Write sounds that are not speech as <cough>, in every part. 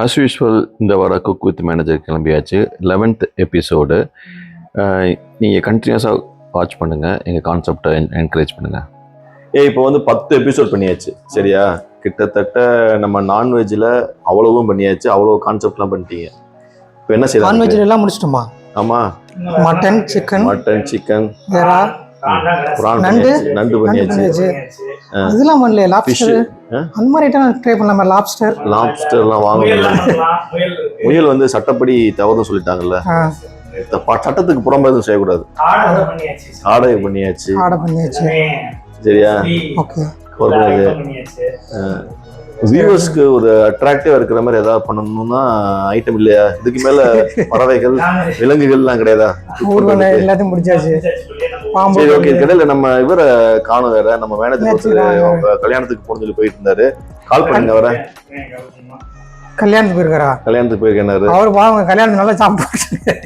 As usual இந்த வார cook with manager கிளம்பியாச்சு லெவன்த் எபிசோடு நீங்கள் கண்டினியூஸாக வாட்ச் பண்ணுங்கள் எங்கள் கான்செப்டை என்கரேஜ் பண்ணுங்கள் ஏ இப்போ வந்து பத்து எபிசோட் பண்ணியாச்சு. சரியா? கிட்டத்தட்ட நம்ம நான்வெஜ்ஜில் அவ்வளவும் பண்ணியாச்சு. அவ்வளோ கான்செப்ட்லாம் பண்ணிட்டீங்க. இப்போ என்ன செய்யலாம் நான்வெஜ் எல்லாம் முடிச்சிட்டோமா? ஆமாம் மட்டன் சிக்கன் மட்டன் சிக்கன் நண்டு? நண்டு பண்ணியாச்சு. இதெல்லாம் பண்ணல லாப்ஸ்டர் அந்த மாதிரி ஐட்டம் ட்ரை பண்ணலாமா லாப்ஸ்டர் லாப்ஸ்டர்லாம் வாங்கணும் முயல் வந்து சட்டப்படி தவறுன்னு சொல்லிட்டாங்கல்ல. இந்த ப- சட்டத்துக்கு புறம்பு எதுவும் செய்யக்கூடாது. ஆடை பண்ணியாச்சு. ஆர்டர் பண்ணியாச்சு. சரியா? ஓகே. வியூவர்ஸ்க்கு ஒரு அட்ராக்டிவா இருக்கிற மாதிரி ஏதாவது பண்ணணும்னா ஐட்டம் இல்லையா? இதுக்கு மேல பறவைகள் <laughs> விலங்குகள்லாம் கிடையாதா? எல்லாத்தையும் முடிச்சாச்சு. சரி ஓகே கடையில நம்ம இவரை காணும் வேற. நம்ம மேனேஜர் கல்யாணத்துக்கு போன சொல்லி போயிட்டு இருந்தாரு. கால் பண்ணுங்க வர கல்யாணத்துக்கு போயிருக்காரா? கல்யாணத்துக்கு போயிருக்காரு. அவர் பாவங்க கல்யாணம் நல்லா சாப்பிட்டு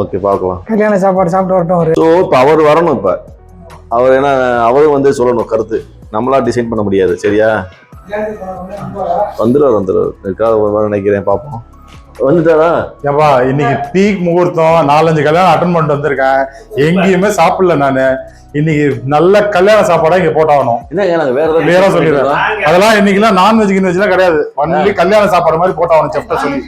ஓகே பார்க்கலாம். கல்யாண சாப்பாடு சாப்பிட்டு வரட்டும் அவரு. ஸோ இப்போ அவர் வரணும் இப்போ. அவர் ஏன்னா அவரும் வந்து சொல்லணும் கருத்து. நம்மளா டிசைன் பண்ண முடியாது சரியா? வந்துடுவார் வந்துடுவார். இருக்காது வர நினைக்கிறேன் பார்ப்போம். வந்துட்டாரா? ஏப்பா இன்னைக்கு பீக் முகூர்த்தம் நாலஞ்சு கல்யாணம் அட்டன் பண்ணிட்டு வந்திருக்கேன். எங்கேயுமே சாப்பிடல நானு. இன்னைக்கு நல்ல கல்யாண சாப்பாடா இங்க போட்டாகணும். வேற design சொல்லிடுறேன். அதெல்லாம் இன்னைக்குலாம் நான்வெஜ் கின்வெஜ்லாம் கிடையாது. ஒன்லி கல்யாண சாப்பாடு மாதிரி போட்டாகணும் செஃப்ட சொல்லி.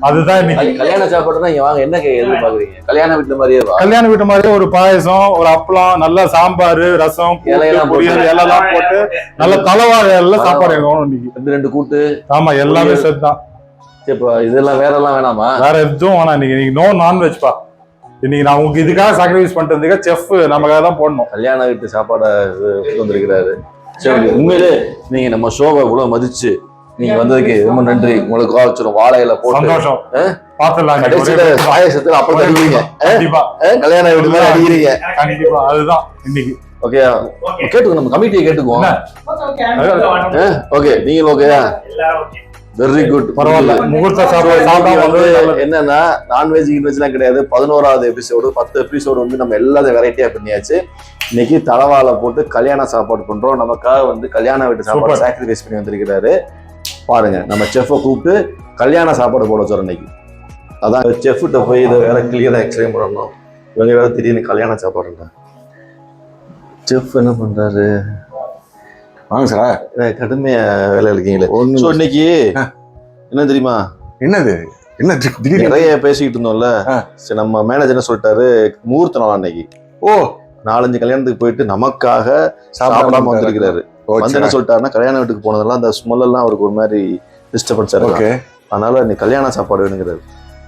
அதுதான் இன்னைக்கு. கல்- கல்யாண சாப்பாடுனா இங்க வாங்க என்ன எதிர்பார்க்குறீங்க? கல்யாண வீட்டுல மாதிரியே கல்யாண வீட்டு மாதிரி ஒரு பாயசம் ஒரு அப்பளம் நல்ல சாம்பார் ரசம் இலையெல்லாம் போட்டு. பொரியல் இலையெல்லாம் போட்டு நல்ல தலைவாழை எல்லாம் சாப்பாடு இருக்கணும் இன்னைக்கு. ரெண்டு ரெண்டு கூட்டு ஆமா எல்லாமே. செட் தான். இப்போ இதெல்லாம் வேற எல்லாம் வேணாமா? வேற எதுவும் வேணாம் இன்னைக்கு இன்னைக்கு நோ நான்வெஜ் பா. இன்னைக்கு நான் உங்களுக்கு இதுக்காக சாக்ரிஃபைஸ் பண்ணிட்டு இருந்தீங்க செஃப் நமக்காக தான் போடணும். கல்யாண வீட்டு சாப்பாடை இது வந்திருக்கிறாரு. சரி உண்மையிலே நீங்க நம்ம ஷோவை இவ்வளவு மதிச்சு நீங்க வந்ததுக்கு ரொம்ப நன்றி. உங்களுக்கு வச்சிரும் வாழையில போட்டு சந்தோஷம்? பாத்துடலாம் கடைசியில பாயசத்துல அப்படி அடிக்கிறீங்க கண்டிப்பா? கல்யாண வீட்டு மேல அடிக்கிறீங்க. கண்டிப்பா. அதுதான் இன்னைக்கு. ஓகே கேட்டுக்கோ நம்ம கமிட்டியை கேட்டுக்குவோம்? ஓகே நீங்க ஓகேயா வெரி குட் பரவாயில்ல. முகூர்த்த சாப்பாடு சாப்பிட்டா வந்து. என்னன்னா நான்வெஜ் கின்வெஜ்லாம் கிடையாது. பதினோராவது எபிசோடு பத்து எபிசோடு வந்து நம்ம எல்லாத்தையும் வெரைட்டியா பண்ணியாச்சு. இன்னைக்கு தலவாழை போட்டு கல்யாண சாப்பாடு பண்றோம். நமக்காக வந்து கல்யாண வீட்டு சாப்பாடு. சாக்ரிஃபைஸ் பண்ணி வந்திருக்கிறாரு. பாருங்க நம்ம செஃப்பை கூப்பிட்டு கல்யாண சாப்பாடு போட வச்சோம் இன்னைக்கு. அதான் செஃப்கிட்ட போய் இதை வேற கிளியரா எக்ஸ்பிளைன் பண்ணணும். இவங்க வேற திடீர்னு கல்யாண சாப்பாடுங்க செஃப் என்ன பண்றாரு? வாங்க சார். கடுமையா வேலை இருக்கீங்களே. ஸோ இன்னைக்கு என்ன தெரியுமா? என்னது? என்ன நிறைய பேசிக்கிட்டு இருந்தோம்ல. சரி நம்ம மேனேஜர் என்ன சொல்லிட்டாரு? முகூர்த்த நாள் அன்னைக்கு. ஓ. நாலஞ்சு கல்யாணத்துக்கு போயிட்டு நமக்காக சாப்பிடாம வந்திருக்கிறாரு. வந்து என்ன சொல்லிட்டாருன்னா கல்யாண வீட்டுக்கு போனதெல்லாம் அந்த ஸ்மெல் எல்லாம் அவருக்கு ஒரு மாதிரி டிஸ்டர்பன்ஸ் இருக்கு அதனால நீ கல்யாண சாப்பாடு வேணுங்கிறாரு.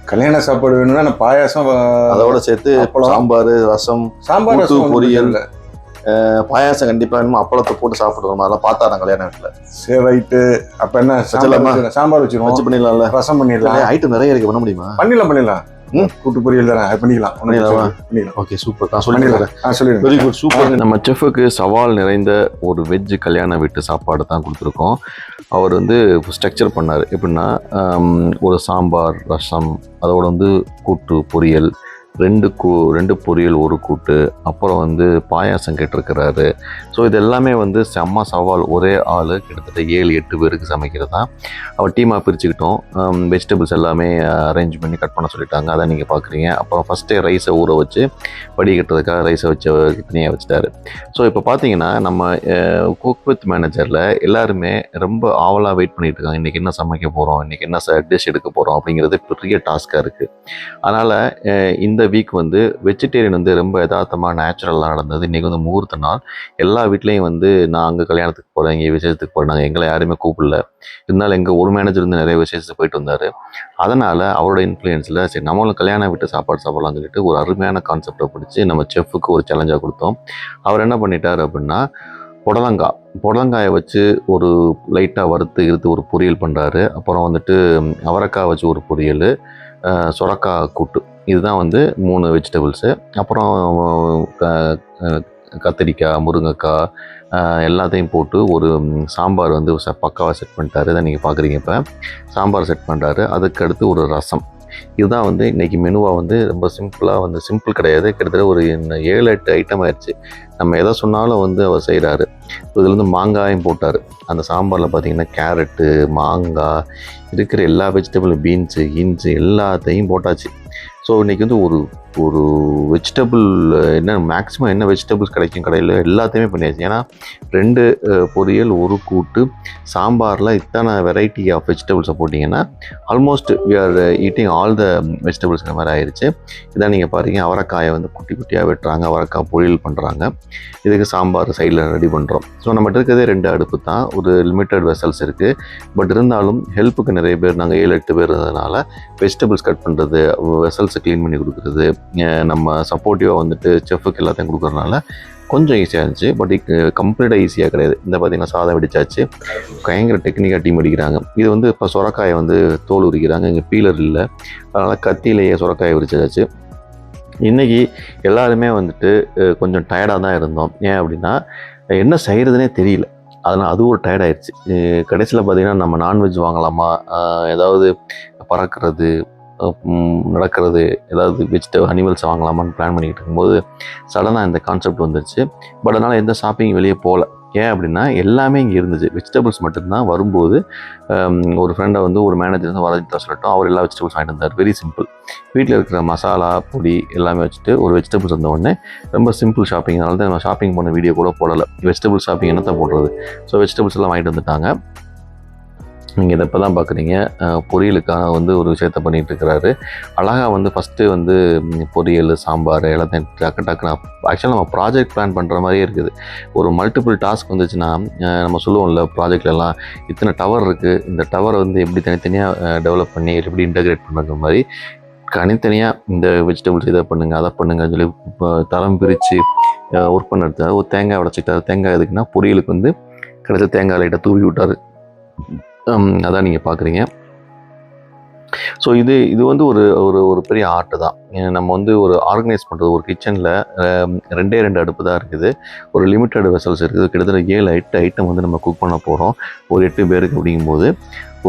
கல்யாண சாப்பாடு வேணும்னா நான் பாயாசம் அதோட சேர்த்து. சாம்பார் ரசம் சாம்பார் பொரியல். பாயாசம் கண்டிப்பா வேணுமா அப்பளத்தை போட்டு சாப்பிடுறோம் அதெல்லாம் பார்த்தா நான் கல்யாண வீட்டுல. சரி ரைட்டு. அப்ப என்ன வச்சிடலாமா? சாம்பார் வச்சிருவோம். வச்சு பண்ணிடலாம்ல. ரசம் பண்ணிடலாம். ஐட்டம் நிறைய இருக்கு பண்ண முடியுமா? பண்ணிடலாம் பண்ணிடலாம். கூட்டு பொரியல் தானே பண்ணிக்கலாம். பண்ணிடலாமா? ஓகே சூப்பர் நான் சொல்லிடுறேன். வெரி குட் சூப்பர் நம்ம செஃப்புக்கு சவால் நிறைந்த ஒரு வெஜ் கல்யாண வீட்டு சாப்பாடு தான் கொடுத்துருக்கோம். அவர் வந்து ஸ்ட்ரக்சர் பண்ணார். எப்படின்னா ஒரு சாம்பார் ரசம் அதோட வந்து கூட்டு பொரியல் ரெண்டு கூ ரெண்டு பொரியல் ஒரு கூட்டு அப்புறம் வந்து பாயாசம் கேட்டிருக்கிறாரு. ஸோ இது எல்லாமே வந்து செம்ம சவால். ஒரே ஆள் கிட்டத்தட்ட ஏழு எட்டு பேருக்கு சமைக்கிறது. தான் அவர் டீமாக பிரிச்சுக்கிட்டோம். வெஜிடபிள்ஸ் எல்லாமே அரேஞ்ச் பண்ணி கட் பண்ண சொல்லிட்டாங்க. அதை நீங்கள் பார்க்குறீங்க அப்புறம் ஃபஸ்ட்டே ரைஸை ஊற வச்சு வடிகட்டுறதுக்காக ரைஸை வச்சு தனியாக வச்சுட்டாரு. ஸோ இப்போ பார்த்தீங்கன்னா நம்ம குக் வித் மேனேஜரில் எல்லாருமே ரொம்ப ஆவலாக வெயிட் பண்ணிகிட்டு இருக்காங்க. இன்றைக்கி என்ன சமைக்க போகிறோம் இன்றைக்கி என்ன டிஷ் எடுக்க போகிறோம் அப்படிங்கிறது பெரிய டாஸ்க்காக இருக்குது அதனால் இந்த வீக் வந்து வெஜிடேரியன் வந்து ரொம்ப யதார்த்தமாக நேச்சுரலாக நடந்தது. இன்றைக்கி வந்து முகூர்த்த நாள். எல்லா வீட்லேயும் வந்து நான் அங்கே கல்யாணத்துக்கு போகிறேன் இங்கே விசேஷத்துக்கு போகிறேன் நாங்கள் எங்களை யாருமே கூப்பிடல. இருந்தாலும் எங்கள் ஒரு மேனேஜர் வந்து நிறைய விசேஷத்துக்கு போயிட்டு வந்தார். அதனால் அவரோட இன்ஃப்ளூயன்ஸில் சரி நம்மளும் கல்யாணம் விட்டு சாப்பாடு சாப்பிட்லாம்னு சொல்லிட்டு ஒரு அருமையான கான்செப்டை பிடிச்சி நம்ம செஃப்புக்கு ஒரு சேலஞ்சாக கொடுத்தோம். அவர் என்ன பண்ணிட்டார் அப்படின்னா புடலங்காய் புடலங்காயை வச்சு ஒரு லைட்டாக வறுத்து இறுத்து ஒரு பொரியல் பண்ணுறாரு அப்புறம் வந்துட்டு அவரைக்காய் வச்சு ஒரு பொரியல் சுரக்காய் கூட்டு. இதுதான் வந்து மூணு வெஜிடபிள்ஸு அப்புறம் க- கத்திரிக்காய் முருங்கைக்காய் எல்லாத்தையும் போட்டு ஒரு சாம்பார் வந்து பக்காவாக செட் பண்ணிட்டாரு. இதை நீங்கள் பார்க்குறீங்க இப்போ. சாம்பார் செட் பண்ணுறாரு அதுக்கு அடுத்து ஒரு ரசம். இதுதான் வந்து இன்றைக்கி மெனுவாக வந்து ரொம்ப சிம்பிளாக வந்து சிம்பிள் கிடையாது. கிட்டத்தட்ட ஒரு ஏழு எட்டு ஐட்டம் ஆயிடுச்சு நம்ம எதை சொன்னாலும் வந்து அவர் செய்கிறாரு இதுலேருந்து மாங்காயும் போட்டார். அந்த சாம்பாரில் பார்த்தீங்கன்னா கேரட்டு மாங்காய் இருக்கிற எல்லா வெஜிடபிள் பீன்ஸு இன்ஸு எல்லாத்தையும் போட்டாச்சு. ஸோ இன்றைக்கி வந்து ஒரு ஒரு வெஜிடபிள் என்ன மேக்ஸிமம் என்ன வெஜிடபிள்ஸ் கிடைக்கும் கடையில்? எல்லாத்தையுமே பண்ணியாச்சு. ஏன்னா ரெண்டு பொரியல் ஒரு கூட்டு சாம்பாரில் இத்தனை வெரைட்டி ஆஃப் வெஜிடபிள்ஸை போட்டிங்கன்னா almost we are eating all the வெஜிடபிள்ஸ்ங்கிற மாதிரி ஆயிடுச்சு இதான் நீங்கள் பாருங்க அவரைக்காயை வந்து குட்டி குட்டியாக வெட்டுறாங்க அவரைக்காய் பொரியல் பண்ணுறாங்க இதுக்கு சாம்பார் சைடில் ரெடி பண்ணுறோம் ஸோ நம்மகிட்ட இருக்கிறதே ரெண்டு அடுப்பு தான். ஒரு லிமிட்டட் வெசல்ஸ் இருக்குது பட் இருந்தாலும் ஹெல்ப்புக்கு நிறைய பேர் நாங்கள் ஏழு எட்டு பேர் இருந்ததுனால வெஜிடபிள்ஸ் கட் பண்ணுறது வெசல்ஸ் க்ளீன் பண்ணி கொடுக்குறது. நம்ம சப்போர்ட்டிவாக வந்துட்டு செஃப்புக்கு எல்லாத்தையும் கொடுக்குறதுனால கொஞ்சம் ஈஸியாக இருந்துச்சு. பட் கம்ப்ளீட்டாக ஈஸியாக கிடையாது. இந்த பார்த்தீங்கன்னா சாதம் வெடிச்சாச்சு. பயங்கர டெக்னிக்காக டீம் அடிக்கிறாங்க. இது வந்து இப்போ சுரக்காயை வந்து தோல் உரிக்கிறாங்க. இங்கே பீலர் இல்லை. அதனால் கத்தியிலேயே சுரக்காயை உரிச்சாச்சு. இன்றைக்கி எல்லாருமே வந்துட்டு கொஞ்சம் டயர்டாக தான் இருந்தோம். ஏன் அப்படின்னா என்ன செய்கிறதுனே தெரியல. அதனால் அது ஒரு டயர்டாயிடுச்சு கடைசியில் பார்த்தீங்கன்னா நம்ம நான்வெஜ் வாங்கலாமா? ஏதாவது பறக்கிறது நடக்கிறது ஏதாவது வெஜிடபிள் அனிமல்ஸ் வாங்கலாமான்னு பிளான் பண்ணிக்கிட்டு இருக்கும்போது சடனாக இந்த கான்செப்ட் வந்துருச்சு. பட் அதனால் எந்த ஷாப்பிங் வெளியே போகல ஏன் அப்படின்னா எல்லாமே இங்கே இருந்துச்சு. வெஜிடபிள்ஸ் மட்டும்தான் வரும்போது ஒரு ஃப்ரெண்டை வந்து ஒரு மேனேஜர் வந்து வரது சொல்லட்டும். அவர் எல்லா வெஜிடபிள்ஸ் வாங்கிட்டு வந்தார். வெரி சிம்பிள் வீட்டில் இருக்கிற மசாலா பொடி எல்லாமே வச்சுட்டு ஒரு வெஜிடபிள்ஸ் வந்த உடனே ரொம்ப சிம்பிள் ஷாப்பிங் அதனால தான் நம்ம ஷாப்பிங் பண்ண வீடியோ கூட போடலை. வெஜிடபிள் ஷாப்பிங் என்னத்தை போடுறது? ஸோ வெஜிடபிள்ஸ் எல்லாம் வாங்கிட்டு வந்துட்டாங்க. நீங்கள் இதை இப்போ தான் பார்க்குறீங்க பொரியலுக்காக வந்து ஒரு விஷயத்த பண்ணிகிட்டு இருக்கிறாரு. அழகாக வந்து ஃபஸ்ட்டு வந்து பொரியல் சாம்பார் எல்லாத்தையும் டக்கு டக்குன்னு ஆக்சுவலாக நம்ம ப்ராஜெக்ட் பிளான் பண்ணுற மாதிரியே இருக்குது. ஒரு மல்டிபிள் டாஸ்க் வந்துச்சுன்னா நம்ம சொல்லுவோம்ல ப்ராஜெக்ட்லலாம் இத்தனை டவர் இருக்குது இந்த டவரை வந்து எப்படி தனித்தனியாக டெவலப் பண்ணி எப்படி இன்டகிரேட் பண்ணுற மாதிரி தனித்தனியாக இந்த வெஜிடபிள்ஸ் இதை பண்ணுங்கள் அதை பண்ணுங்கன்னு சொல்லி இப்போ தரம் பிரித்து ஒர்க் பண்ணுறது ஒரு தேங்காய் உடச்சிட்டார் தேங்காய் எதுக்குன்னா பொரியலுக்கு வந்து கிடச்ச தேங்காய் லைட்டாக தூவி விட்டார். அதான் நீங்கள் பார்க்குறீங்க ஸோ இது இது வந்து ஒரு ஒரு ஒரு பெரிய ஆர்ட் தான். நம்ம வந்து ஒரு ஆர்கனைஸ் பண்ணுறது ஒரு கிச்சனில் ரெண்டே ரெண்டு அடுப்பு தான் இருக்குது. ஒரு லிமிட்டட் வெசல்ஸ் இருக்குது. கிட்டத்தட்ட ஏழு எட்டு ஐட்டம் வந்து நம்ம குக் பண்ண போகிறோம் ஒரு எட்டு பேருக்கு அப்படிங்கும்போது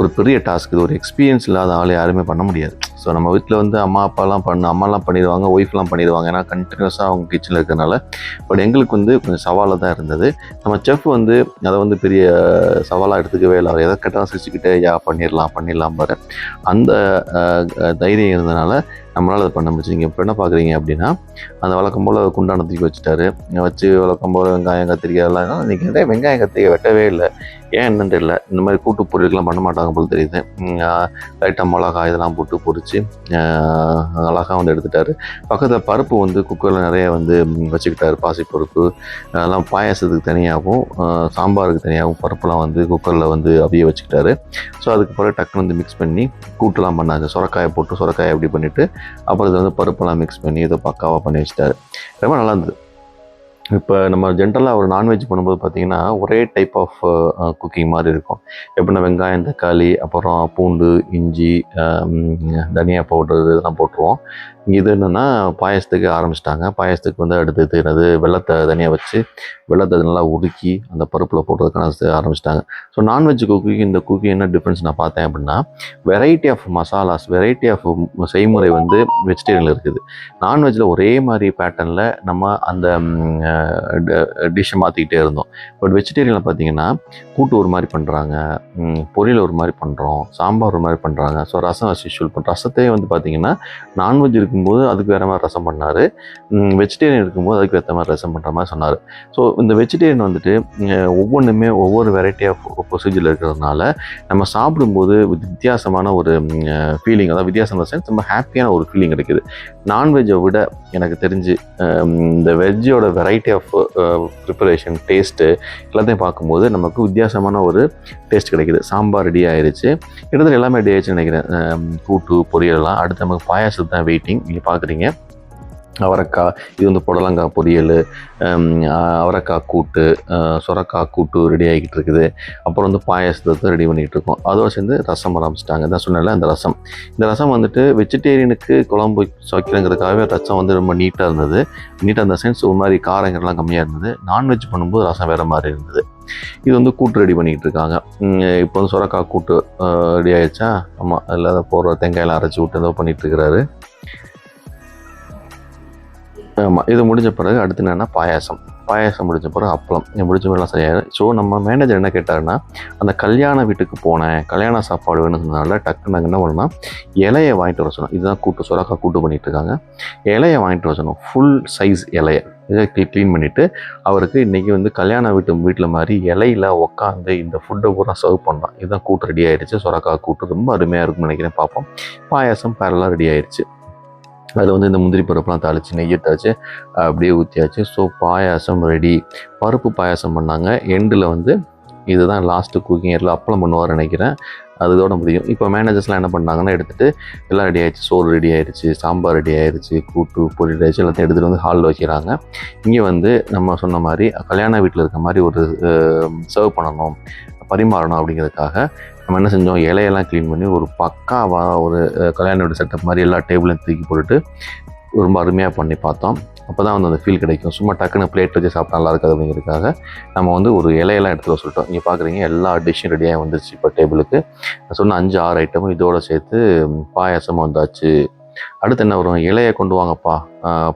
ஒரு பெரிய டாஸ்க் இது. ஒரு எக்ஸ்பீரியன்ஸ் இல்லாத ஆள் யாருமே பண்ண முடியாது. ஸோ நம்ம வீட்டில் வந்து அம்மா அப்பாலாம் பண்ண அம்மாலாம் பண்ணிடுவாங்க ஒய்ஃப்லாம் பண்ணிடுவாங்க. ஏன்னா கண்டினியூஸாக அவங்க கிச்சனில் இருக்கிறனால பட் எங்களுக்கு வந்து கொஞ்சம் சவாலாக தான் இருந்தது. நம்ம செஃப் வந்து அதை வந்து பெரிய சவாலாக எடுத்துக்கவே இல்லை. அவர் எதை கேட்டாலும் சிரிச்சுக்கிட்டே யா பண்ணிடலாம் பண்ணிடலாம் பாரு. அந்த தைரியம் இருந்தனால நம்மளால் அதை பண்ண முடிச்சு நீங்கள் இப்போ என்ன பார்க்குறீங்க அப்படின்னா அந்த வழக்கம் போல் குண்டான தூக்கி வச்சுட்டாரு. வச்சு வழக்கம் போல் வெங்காயம் கத்திரிக்காய் எல்லாம் இன்றைக்கி நிறைய வெங்காயம் கத்திரிக்காய் வெட்டவே இல்லை. ஏன் என்னன்னு தெரியல. இந்த மாதிரி கூட்டு பொருட்கள்லாம் பண்ண மாட்டாங்க போல் தெரியுது. லைட்டாக மிளகா இதெல்லாம் போட்டு பொறிச்சு அழகாக வந்து எடுத்துட்டாரு. பக்கத்தில் பருப்பு வந்து குக்கரில் நிறைய வந்து வச்சுக்கிட்டாரு. பாசி பருப்பு அதெல்லாம் பாயாசத்துக்கு தனியாகவும் சாம்பாருக்கு தனியாகவும் பருப்புலாம் வந்து குக்கரில் வந்து அவிய வச்சுக்கிட்டாரு. ஸோ அதுக்கு பிறகு டக்குன்னு வந்து மிக்ஸ் பண்ணி கூட்டுலாம் பண்ணாங்க. சுரக்காயை போட்டு சுரக்காயை அப்படி பண்ணிவிட்டு அப்புறம் இது வந்து பருப்பெல்லாம் மிக்ஸ் பண்ணி இதை பக்காவாக பண்ணி வச்சிட்டாரு. ரொம்ப நல்லா இருந்தது. இப்போ நம்ம ஜென்ரலாக ஒரு நான்வெஜ் பண்ணும்போது பார்த்திங்கன்னா ஒரே டைப் ஆஃப் குக்கிங் மாதிரி இருக்கும். எப்படின்னா வெங்காயம் தக்காளி அப்புறம் பூண்டு இஞ்சி தனியா பவுடர் இதெல்லாம் போட்டுருவோம். இது என்னென்னா பாயசத்துக்கு ஆரம்பிச்சிட்டாங்க. பாயசத்துக்கு வந்து அடுத்தது என்னது வெள்ளத்தை தனியாக வச்சு வெள்ளத்தை நல்லா உருக்கி அந்த பருப்பில் போடுறதுக்கான ஆரம்பிச்சிட்டாங்க. ஸோ நான்வெஜ் குக்கிங் இந்த குக்கிங் என்ன டிஃப்ரென்ஸ் நான் பார்த்தேன் அப்படின்னா variety of masalas variety of செய்முறை வந்து வெஜிடேரியனில் இருக்குது. நான்வெஜ்ஜில் ஒரே மாதிரி பேட்டர்னில் நம்ம அந்த டிஷ்ஷை மாற்றிக்கிட்டே இருந்தோம். பட் வெஜிடேரியனில் பார்த்தீங்கன்னா கூட்டு ஒரு மாதிரி பண்ணுறாங்க பொரியல் ஒரு மாதிரி பண்ணுறோம் சாம்பார் ஒரு மாதிரி பண்ணுறாங்க ஸோ ரசம் as பண்ணுறோம் ரசத்தையே வந்து பார்த்திங்கன்னா நான்வெஜ் இருக்கும்போது அதுக்கு வேறு மாதிரி ரசம் பண்ணார். வெஜிடேரியன் இருக்கும்போது அதுக்கு வேறு மாதிரி ரசம் பண்ணுற மாதிரி சொன்னார். ஸோ இந்த வெஜிடேரியன் வந்துட்டு ஒவ்வொன்றுமே ஒவ்வொரு வெரைட்டி ஆஃப் ப்ரொசீஜர் இருக்கிறதுனால நம்ம சாப்பிடும்போது வித்தியாசமான ஒரு ஃபீலிங் அதாவது வித்தியாசமான சென்ஸ் ரொம்ப ஹாப்பியான ஒரு ஃபீலிங் கிடைக்குது. நான்வெஜ்ஜை விட எனக்கு தெரிஞ்சு இந்த வெஜ்ஜோட வெரைட்டி ஆஃப் ப்ரிப்பரேஷன் டேஸ்ட்டு எல்லாத்தையும் பார்க்கும்போது நமக்கு வித்தியாசமான ஒரு டேஸ்ட் கிடைக்குது. சாம்பார் ரெடி ஆயிடுச்சு கிட்டத்தட்ட எல்லாமே ரெடி ஆயிடுச்சுன்னு நினைக்கிறேன். கூட்டு பொரியல் எல்லாம். அடுத்து நமக்கு பாயாசத்து தான் வெயிட்டிங் நீங்கள் பார்க்குறீங்க அவரைக்காய் இது வந்து புடலங்காய் பொரியல் அவரைக்காய் கூட்டு சுரக்காய் கூட்டு ரெடி ஆகிக்கிட்டு இருக்குது. அப்புறம் வந்து பாயாசத்தை ரெடி பண்ணிகிட்டு இருக்கோம். அதோடு சேர்ந்து ரசம் ஆரம்பிச்சிட்டாங்க. தான் சொன்னல அந்த ரசம். இந்த ரசம் வந்துட்டு வெஜிடேரியனுக்கு குழம்பு வைக்கிறங்கிறதுக்காகவே ரசம் வந்து ரொம்ப நீட்டாக இருந்தது. நீட்டாக இந்த சென்ஸ் ஒரு மாதிரி காரங்கள்லாம் கம்மியாக இருந்தது. நான்வெஜ் பண்ணும்போது ரசம் வேறு மாதிரி இருந்தது. இது வந்து கூட்டு ரெடி பண்ணிக்கிட்டு இருக்காங்க. இப்போ வந்து சுரக்காய் கூட்டு ரெடி ஆயிடுச்சா? ஆமாம் அதில் அதை போடுற தேங்காயெல்லாம் அரைச்சி விட்டு ஏதோ பண்ணிகிட்டு இருக்கிறாரு. ஆமாம் இது முடிஞ்ச பிறகு அடுத்து என்னென்னா பாயாசம். பாயாசம் முடிஞ்ச பிறகு அப்பளம். இது முடிஞ்ச பிறகு சரியாயிடும் ஸோ நம்ம மேனேஜர் என்ன கேட்டாருன்னா அந்த கல்யாண வீட்டுக்கு போனேன் கல்யாண சாப்பாடு வேணும்னு சொன்னனால டக்கு நாங்கள் என்ன பண்ணோம்னா இலையை வாங்கிட்டு வர சொன்னோம். இதுதான் கூட்டு சுரக்கா கூட்டு பண்ணிகிட்டு இருக்காங்க. இலையை வாங்கிட்டு வர சொன்னோம். ஃபுல் சைஸ் இலையை. இதை க்ளீன் பண்ணிவிட்டு அவருக்கு இன்றைக்கி வந்து கல்யாண வீட்டு வீட்டில் மாதிரி இலையில உட்காந்து இந்த ஃபுட்டை பூரா சர்வ் பண்ணலாம் இதுதான் கூட்டு ரெடி ஆகிடுச்சு சுரக்கா கூட்டு ரொம்ப அருமையாக இருக்கும்னு நினைக்கிறேன். பார்ப்போம். பாயாசம் பேரலாக ரெடி ஆகிடுச்சு அதில் வந்து இந்த முந்திரி பருப்புலாம் தாளித்து நெய்யை தாளிச்சு அப்படியே ஊற்றியாச்சு ஸோ பாயாசம் ரெடி பருப்பு பாயாசம் பண்ணாங்க. எண்டில் வந்து இதுதான் லாஸ்ட்டு குக்கிங் இயரில் அப்பளம் பண்ணுவார் நினைக்கிறேன். அதோட முடியும். இப்போ மேனேஜர்ஸ்லாம் என்ன பண்ணாங்கன்னா எடுத்துகிட்டு எல்லாம் ரெடி ஆயிடுச்சு. சோறு ரெடி ஆயிடுச்சு சாம்பார் ரெடி ஆயிடுச்சு கூட்டு பொடி ரெடி ஆயிடுச்சு எல்லாத்தையும் எடுத்துகிட்டு வந்து ஹாலில் வைக்கிறாங்க. இங்கே வந்து நம்ம சொன்ன மாதிரி கல்யாண வீட்டில் இருக்க மாதிரி ஒரு சர்வ் பண்ணணும். பரிமாறணும் அப்படிங்கிறதுக்காக நம்ம என்ன செஞ்சோம்? இலையெல்லாம் க்ளீன் பண்ணி ஒரு பக்காவாக ஒரு அஹ், கல்யாண செட்டப் மாதிரி எல்லா டேபிளையும் தூக்கி போட்டுட்டு ரொம்ப அருமையாக பண்ணி பார்த்தோம். அப்போ தான் வந்து அந்த ஃபீல் கிடைக்கும். சும்மா டக்குன்னு பிளேட் வச்சு சாப்பிட்டா நல்லா இருக்காது அப்படிங்கிறதுக்காக நம்ம வந்து ஒரு இலையெல்லாம் எடுத்துகிட்டு வர சொல்லிட்டோம். இங்கே பார்க்குறீங்க எல்லா டிஷ்ஷும் ரெடியாக வந்துருச்சு. இப்போ டேபிளுக்கு நான் சொன்ன அஞ்சு ஆறு ஐட்டமும் இதோடு சேர்த்து பாயாசம் பாயாசமும் வந்தாச்சு. அடுத்து என்ன வரும்? இலையை கொண்டு வாங்கப்பா.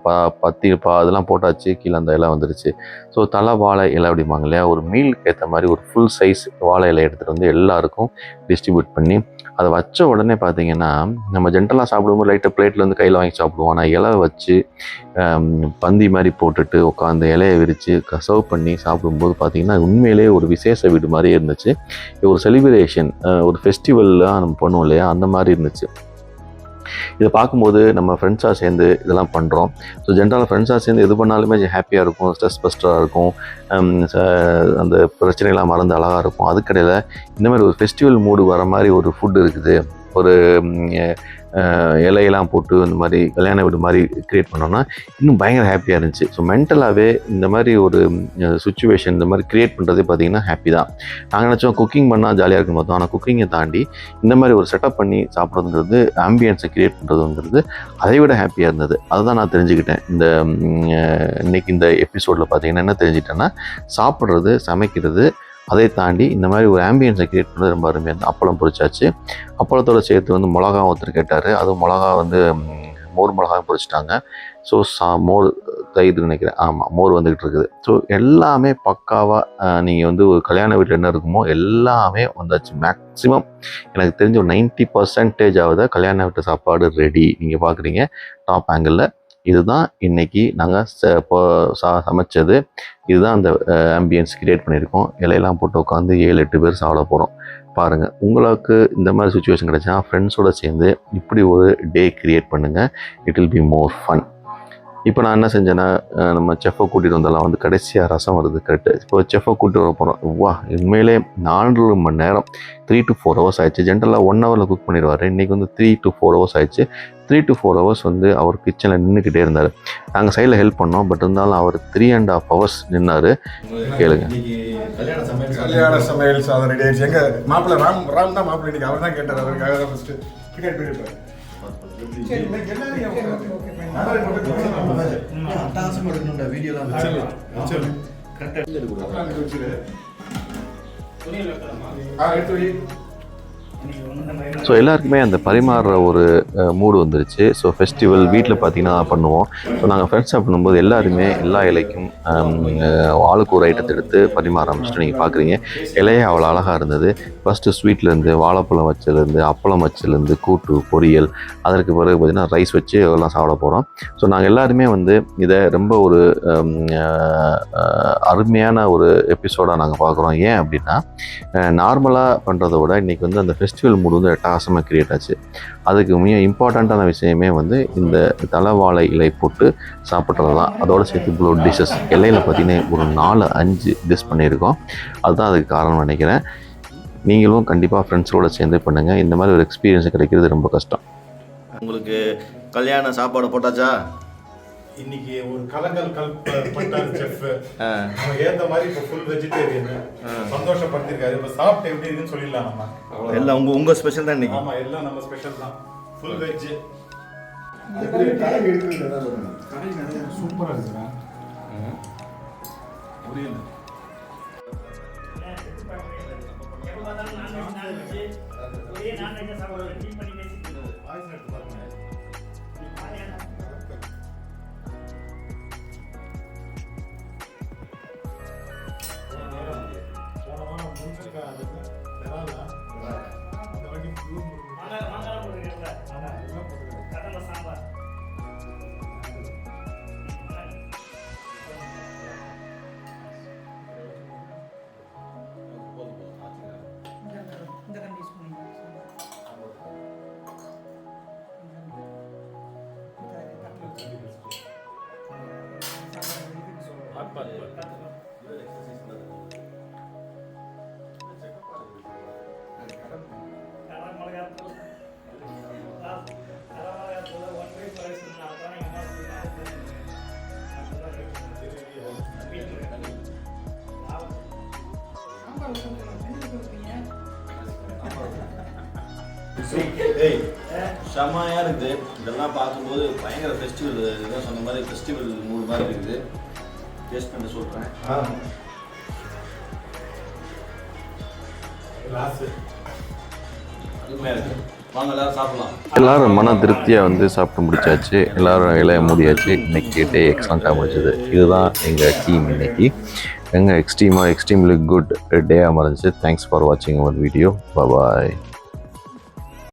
ப பத்தி பா அதெல்லாம் போட்டாச்சு. கீழே அந்த இலை வந்துருச்சு. ஸோ தலை வாழை இலை அப்படிம்பாங்க இல்லையா? ஒரு மீலுக்கு ஏற்ற மாதிரி ஒரு ஃபுல் சைஸ் வாழை இலை எடுத்துகிட்டு வந்து எல்லாருக்கும் டிஸ்ட்ரிபியூட் பண்ணி அதை வச்ச உடனே பார்த்தீங்கன்னா நம்ம ஜென்ரலாக சாப்பிடும்போது லைட்டாக பிளேட்டில் வந்து கையில் வாங்கி சாப்பிடுவோம். ஆனால் இலை வச்சு பந்தி மாதிரி போட்டுட்டு உட்காந்து இலையை விரித்து சர்வ் பண்ணி சாப்பிடும்போது பார்த்தீங்கன்னா உண்மையிலேயே ஒரு விசேஷ வீடு மாதிரி இருந்துச்சு. ஒரு செலிப்ரேஷன் ஒரு ஃபெஸ்டிவல்லாம் நம்ம பண்ணுவோம் இல்லையா? அந்த மாதிரி இருந்துச்சு. இதை பார்க்கும்போது நம்ம ஃப்ரெண்ட்ஸாக சேர்ந்து இதெல்லாம் பண்ணுறோம் ஸோ ஜென்ரலாக ஃப்ரெண்ட்ஸாக சேர்ந்து எது பண்ணாலுமே ஹாப்பியாக இருக்கும் ஸ்ட்ரெஸ் பஸ்டராக இருக்கும். அந்த பிரச்சனைலாம் மறந்து அழகாக இருக்கும். அதுக்கடையில் இந்த மாதிரி ஒரு ஃபெஸ்டிவல் மூடு வர மாதிரி ஒரு ஃபுட் இருக்குது. ஒரு இலையெல்லாம் போட்டு இந்த மாதிரி கல்யாண வீடு மாதிரி க்ரியேட் பண்ணோன்னா இன்னும் பயங்கர ஹாப்பியாக இருந்துச்சு. ஸோ மென்டலாகவே இந்த மாதிரி ஒரு சுச்சுவேஷன் இந்த மாதிரி க்ரியேட் பண்ணுறதே பார்த்தீங்கன்னா ஹாப்பி தான். நாங்கள் நினச்சோம் குக்கிங் பண்ணால் ஜாலியாக இருக்கும் பார்த்தோம் ஆனால் குக்கிங்கை தாண்டி இந்த மாதிரி ஒரு செட்டப் பண்ணி சாப்பிட்றதுங்கிறது ஆம்பியன்ஸை க்ரியேட் பண்ணுறதுங்கிறது அதை விட ஹாப்பியாக இருந்தது. அதுதான் நான் தெரிஞ்சுக்கிட்டேன். இந்த இன்றைக்கி இன்னைக்கு இந்த எபிசோடில் பார்த்தீங்கன்னா என்ன தெரிஞ்சுக்கிட்டேன்னா சாப்பிட்றது சமைக்கிறது அதை தாண்டி இந்த மாதிரி ஒரு ஆம்பியன்ஸை கிரியேட் பண்ணுறது ரொம்ப அருமையாக இருந்தது. அப்பளம் பொரிச்சாச்சு. அப்பளத்தோட சேர்த்து வந்து மிளகா ஒருத்தர் கேட்டார். அதுவும் மிளகா வந்து மோர் மிளகாயும் பொரிச்சிட்டாங்க. ஸோ சா மோர் தயிர் நினைக்கிறேன். ஆமாம் மோர் வந்துக்கிட்டு இருக்குது. ஸோ எல்லாமே பக்காவாக நீங்கள் வந்து ஒரு கல்யாண வீட்டில் என்ன இருக்குமோ எல்லாமே வந்தாச்சு. மேக்ஸிமம் எனக்கு தெரிஞ்ச ஒரு நைன்ட்டி பர்சன்டேஜ் ஆகுது கல்யாண வீட்டு சாப்பாடு ரெடி நீங்கள் பார்க்குறீங்க டாப் ஆங்கிளில் இதுதான் இன்னைக்கு நாங்கள் ச சமைச்சது. இதுதான் அந்த ஆம்பியன்ஸ் கிரியேட் பண்ணியிருக்கோம். இலையெல்லாம் போட்டு உட்காந்து ஏழு எட்டு பேர் சாப்பிட போகிறோம் பாருங்கள் உங்களுக்கு இந்த மாதிரி சுச்சுவேஷன் கிடைச்சா ஃப்ரெண்ட்ஸோடு சேர்ந்து இப்படி ஒரு டே கிரியேட் பண்ணுங்கள் it will be more fun இப்போ நான் என்ன செஞ்சேன்னா நம்ம செஃப்பை கூட்டிகிட்டு வந்தெல்லாம் வந்து கடைசியாக ரசம் வருது கரெக்டு இப்போ செஃப்பை கூட்டிட்டு வர போகிறோம் வா உண்மையிலே நாலு மணி நேரம் த்ரீ டு ஃபோர் ஹவர்ஸ் ஆயிடுச்சு. ஜென்ரலாக ஒன் ஹவரில் குக் பண்ணிடுவார். இன்றைக்கி வந்து த்ரீ டு ஃபோர் ஹவர்ஸ் ஆயிடுச்சு. த்ரீ டு ஃபோர் ஹவர்ஸ் வந்து அவர் கிச்சனில் நின்றுக்கிட்டே இருந்தார். நாங்கள் சைடில் ஹெல்ப் பண்ணோம். பட் இருந்தாலும் அவர் த்ரீ அண்ட் ஹாஃப் ஹவர்ஸ் நின்னார். கேளுங்க. கல்யாண சமையல் சாதம் ரெடி ஆயிடுச்சு. எங்க மாப்பிள்ள ராம் ராம் தான் மாப்பிள்ள. இன்னைக்கு அவர் தான் கேட்டார். அவருக்காக தான் ஃபர்ஸ்ட் அட்டாசம் எடுக்கணும்டா வீடியோலாம் எடுத்து வை. ஸோ எல்லாருக்குமே அந்த பரிமாறுற ஒரு மூடு வந்துருச்சு. ஸோ ஃபெஸ்டிவல் வீட்டில் பார்த்தீங்கன்னா பண்ணுவோம். ஸோ நாங்கள் ஃப்ரெண்ட்ஸாக பண்ணும்போது எல்லாருமே எல்லா இலைக்கும் ஆளுக்கு ஒரு ஐட்டத்தை எடுத்து பரிமாற ஆரம்பிச்சுட்டு நீங்கள் பார்க்குறீங்க இலையே அவ்வளோ அழகாக இருந்தது. ஃபஸ்ட்டு ஸ்வீட்லேருந்து வாழைப்பழம் வச்சதுலேருந்து அப்பளம் வச்சதுலேருந்து கூட்டு பொரியல் அதற்கு பிறகு பார்த்திங்கன்னா ரைஸ் வச்சு எல்லாம் சாப்பிட போகிறோம் ஸோ நாங்கள் எல்லாருமே வந்து இதை ரொம்ப ஒரு அருமையான ஒரு எபிசோடாக நாங்கள் பார்க்குறோம் ஏன் அப்படின்னா நார்மலாக பண்ணுறத விட இன்றைக்கி வந்து அந்த ஃபெஸ்டிவல் மூடு வந்து அட்டகாசமாக கிரியேட் ஆச்சு. அதுக்கு மிக இம்பார்ட்டண்ட்டான விஷயமே வந்து இந்த தலைவாழை இலை போட்டு சாப்பிட்றது தான். அதோட சேர்த்து இவ்வளோ டிஷ்ஷஸ் இலையில் பார்த்தீங்கன்னா ஒரு நாலு அஞ்சு டிஷ் பண்ணியிருக்கோம். அதுதான் அதுக்கு காரணம் நினைக்கிறேன். நீங்களும் கண்டிப்பாக ஃப்ரெண்ட்ஸோடு சேர்ந்து பண்ணுங்கள் இந்த மாதிரி ஒரு எக்ஸ்பீரியன்ஸ் கிடைக்கிறது ரொம்ப கஷ்டம். உங்களுக்கு கல்யாண சாப்பாடு போட்டாச்சா? இன்னைக்கு ஒரு கலங்கல் கல் பட்டார் செஃப் நமக்கு ஏத்த மாதிரி இப்போ ஃபுல் வெஜிடேரியன் சந்தோஷப்படுத்திருக்காரு. இப்போ சாப்பிட்டு எப்படி இருக்குன்னு சொல்லிடலாம் நம்ம. எல்லாம் உங்க உங்க ஸ்பெஷல் தான் இன்னைக்கு. ஆமா எல்லாம் நம்ம ஸ்பெஷல் தான். ஃபுல் வெஜ் சூப்பரா இருக்குடா. புரியல ஏய் செம்மையா இருக்குது. இதெல்லாம் பார்க்கும்போது பயங்கர ஃபெஸ்டிவல் இதான் சொன்ன மாதிரி ஃபெஸ்டிவல் மூணு மாதிரி இருக்குது. டேஸ்ட் பண்ணி வாங்க எல்லாரும் சாப்பிடலாம். எல்லாரும் மன திருப்தியாக வந்து சாப்பிட்டு முடிச்சாச்சு. எல்லாரும் இலைய மூடியாச்சு. இன்னைக்கு டே எக்ஸலண்ட்டாக முடிச்சது இதுதான் எங்கள் டீம் இன்னைக்கு. எங்கள் எக்ஸ்ட்ரீமாக எக்ஸ்ட்ரீம்லி குட் டேயாக மறைஞ்சிச்சு தேங்க்ஸ் ஃபார் வாட்சிங் அவர் வீடியோ பாய்